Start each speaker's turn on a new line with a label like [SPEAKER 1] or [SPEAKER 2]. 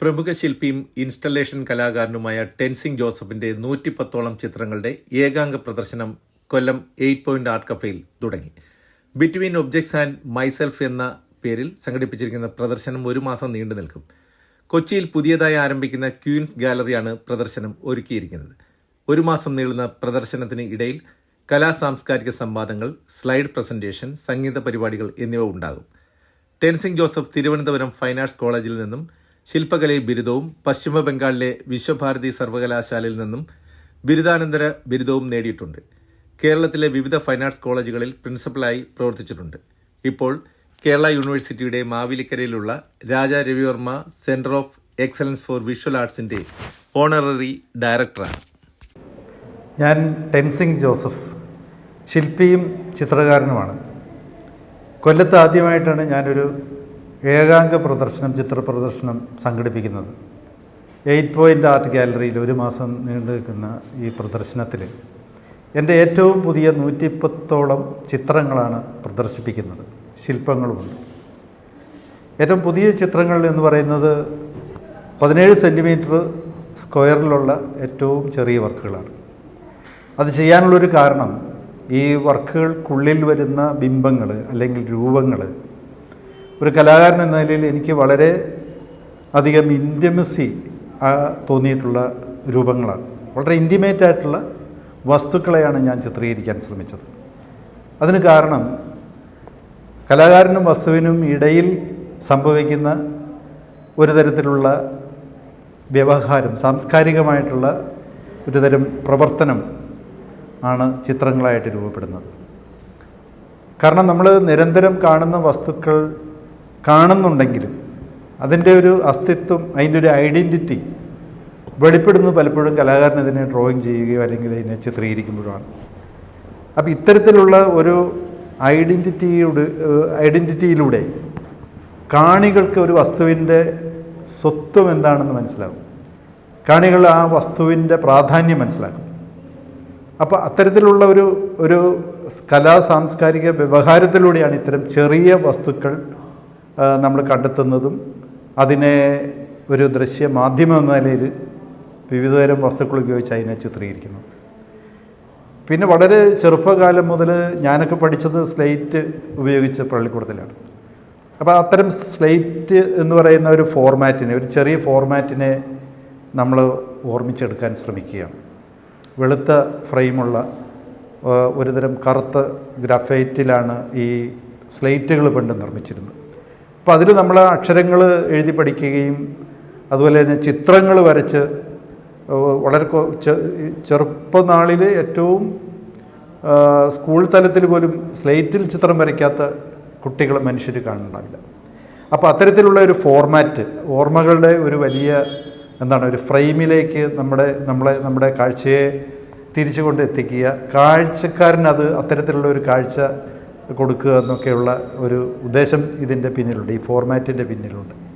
[SPEAKER 1] പ്രമുഖ ശില്പിയും ഇൻസ്റ്റലേഷൻ കലാകാരനുമായ ടെൻസിംഗ് ജോസഫിന്റെ നൂറ്റിപ്പത്തോളം ചിത്രങ്ങളുടെ ഏകാംഗ പ്രദർശനം കൊല്ലം എയ്റ്റ് പോയിന്റ് ആർട്ട് കഫേയിൽ തുടങ്ങി. ബിറ്റ്വീൻ ഒബ്ജക്ട്സ് ആൻഡ് മൈസെൽഫ് എന്ന പേരിൽ സംഘടിപ്പിച്ചിരിക്കുന്ന പ്രദർശനം ഒരു മാസം നീണ്ടു നിൽക്കും. കൊച്ചിയിൽ പുതിയതായി ആരംഭിക്കുന്ന ക്യൂൻസ് ഗാലറിയാണ് പ്രദർശനം ഒരുക്കിയിരിക്കുന്നത്. ഒരു മാസം നീളുന്ന പ്രദർശനത്തിന് ഇടയിൽ കലാ സാംസ്കാരിക സംവാദങ്ങൾ സ്ലൈഡ് പ്രസന്റേഷൻ സംഗീത പരിപാടികൾ എന്നിവ ഉണ്ടാകും. Tenzing Joseph Thiruvananthapuram fine arts കോളേജിൽ നിന്നും ശില്പകലയിൽ ബിരുദവും പശ്ചിമ ബംഗാളിലെ വിശ്വഭാരതി സർവകലാശാലയിൽ നിന്നും ബിരുദാനന്തര ബിരുദവും നേടിയിട്ടുണ്ട്. കേരളത്തിലെ വിവിധ ഫൈൻ ആർട്സ് കോളേജുകളിൽ പ്രിൻസിപ്പലായി പ്രവർത്തിച്ചിട്ടുണ്ട്. ഇപ്പോൾ കേരള യൂണിവേഴ്സിറ്റിയുടെ മാവിലിക്കരയിലുള്ള Raja Ravi Varma centre of excellence for visual ആർട്സിന്റെ honorary ഡയറക്ടറാണ്
[SPEAKER 2] ഞാൻ ടെൻസിംഗ് ജോസഫ് ശില്പിയും ചിത്രകാരനുമാണ്. കൊല്ലത്ത് ആദ്യമായിട്ടാണ് ഞാനൊരു ഏകാംഗ പ്രദർശനം ചിത്ര പ്രദർശനം സംഘടിപ്പിക്കുന്നത്. എയ്റ്റ് പോയിന്റ് ആർട്ട് ഗാലറിയിൽ ഒരു മാസം നീണ്ടു നിൽക്കുന്ന ഈ പ്രദർശനത്തിൽ എന്റെ ഏറ്റവും പുതിയ നൂറ്റിപ്പത്തോളം ചിത്രങ്ങളാണ് പ്രദർശിപ്പിക്കുന്നത്. ശില്പങ്ങളുമുണ്ട്. ഏറ്റവും പുതിയ ചിത്രങ്ങൾ എന്ന് പറയുന്നത് പതിനേഴ് സെന്റിമീറ്റർ സ്ക്വയറിലുള്ള ഏറ്റവും ചെറിയ വർക്കുകളാണ്. അത് ചെയ്യാനുള്ളൊരു കാരണം ഈ വർക്കുകൾക്കുള്ളിൽ വരുന്ന ബിംബങ്ങൾ അല്ലെങ്കിൽ രൂപങ്ങൾ ഒരു കലാകാരൻ എന്ന നിലയിൽ എനിക്ക് വളരെ അധികം ഇന്റിമസി തോന്നിയിട്ടുള്ള രൂപങ്ങളാണ്. വളരെ ഇന്റിമേറ്റ് ആയിട്ടുള്ള വസ്തുക്കളെയാണ് ഞാൻ ചിത്രീകരിക്കാൻ ശ്രമിച്ചത്. അതിന് കാരണം കലാകാരനും വസ്തുവിനും ഇടയിൽ സംഭവിക്കുന്ന ഒരു തരത്തിലുള്ള വ്യവഹാരം സാംസ്കാരികമായിട്ടുള്ള ഒരു തരം പ്രവർത്തനം ആണ് ചിത്രങ്ങളായിട്ട് രൂപപ്പെടുന്നത്. കാരണം നമ്മൾ നിരന്തരം കാണുന്ന വസ്തുക്കൾ കാണുന്നുണ്ടെങ്കിലും അതിന്റെ ഒരു അസ്തിത്വം അതിന്റെ ഒരു ഐഡന്റിറ്റി വെളിപ്പെടുന്നത് പലപ്പോഴും കലാകാരൻ ഇതിനെ ഡ്രോയിങ് ചെയ്യുകയോ അല്ലെങ്കിൽ അതിനെ ചിത്രീകരിക്കുമ്പോഴാണ്. അപ്പോൾ ഇത്തരത്തിലുള്ള ഒരു ഐഡന്റിറ്റിയുടെ ഐഡന്റിറ്റിയിലൂടെ കാണികൾക്ക് ഒരു വസ്തുവിന്റെ സ്വത്വം എന്താണെന്ന് മനസ്സിലാകും. കാണികൾ ആ വസ്തുവിന്റെ പ്രാധാന്യം മനസ്സിലാക്കും. അപ്പോൾ അത്തരത്തിലുള്ള ഒരു ഒരു കലാ സാംസ്കാരിക വ്യവഹാരത്തിലൂടെയാണ് ഇത്തരം ചെറിയ വസ്തുക്കൾ നമ്മൾ കണ്ടെത്തുന്നതും അതിനെ ഒരു ദൃശ്യ മാധ്യമം എന്ന നിലയിൽ വിവിധതരം വസ്തുക്കൾ ഉപയോഗിച്ച് അതിനെ ചിത്രീകരിക്കുന്നു. പിന്നെ വളരെ ചെറുപ്പകാലം മുതൽ ഞാനൊക്കെ പഠിച്ചത് സ്ലേറ്റ് ഉപയോഗിച്ച് പള്ളിക്കൂടത്തിലാണ്. അപ്പോൾ അത്തരം സ്ലേറ്റ് എന്ന് പറയുന്ന ഒരു ഫോർമാറ്റിനെ ഒരു ചെറിയ ഫോർമാറ്റിനെ നമ്മൾ ഓർമ്മിച്ചെടുക്കാൻ ശ്രമിക്കുകയാണ്. വെളുത്ത ഫ്രെയിമുള്ള ഒരുതരം കറുത്ത ഗ്രാഫൈറ്റിലാണ് ഈ സ്ലേറ്റുകൾ പണ്ട് നിർമ്മിച്ചിരുന്നത്. അപ്പോൾ അതിൽ നമ്മൾ അക്ഷരങ്ങൾ എഴുതി പഠിക്കുകയും അതുപോലെ തന്നെ ചിത്രങ്ങൾ വരച്ച് വളരെ ചെറുപ്പനാളിൽ ഏറ്റവും സ്കൂൾ തലത്തിൽ പോലും സ്ലേറ്റിൽ ചിത്രം വരയ്ക്കാത്ത കുട്ടികൾ മനുഷ്യർ കാണുന്നുണ്ടാവില്ല. അപ്പോൾ അത്തരത്തിലുള്ള ഒരു ഫോർമാറ്റ് ഓർമ്മകളുടെ ഒരു വലിയ എന്താണ് ഒരു ഫ്രെയിമിലേക്ക് നമ്മുടെ നമ്മളെ നമ്മുടെ കാഴ്ചയെ തിരിച്ചു കൊണ്ട് എത്തിക്കുക. കാഴ്ചക്കാരനത് അത്തരത്തിലുള്ള ഒരു കാഴ്ച കൊടുക്കുക എന്നൊക്കെയുള്ള ഒരു ഉദ്ദേശം ഇതിന്റെ പിന്നിലുണ്ട് ഈ ഫോർമാറ്റിന്റെ പിന്നിലുണ്ട്.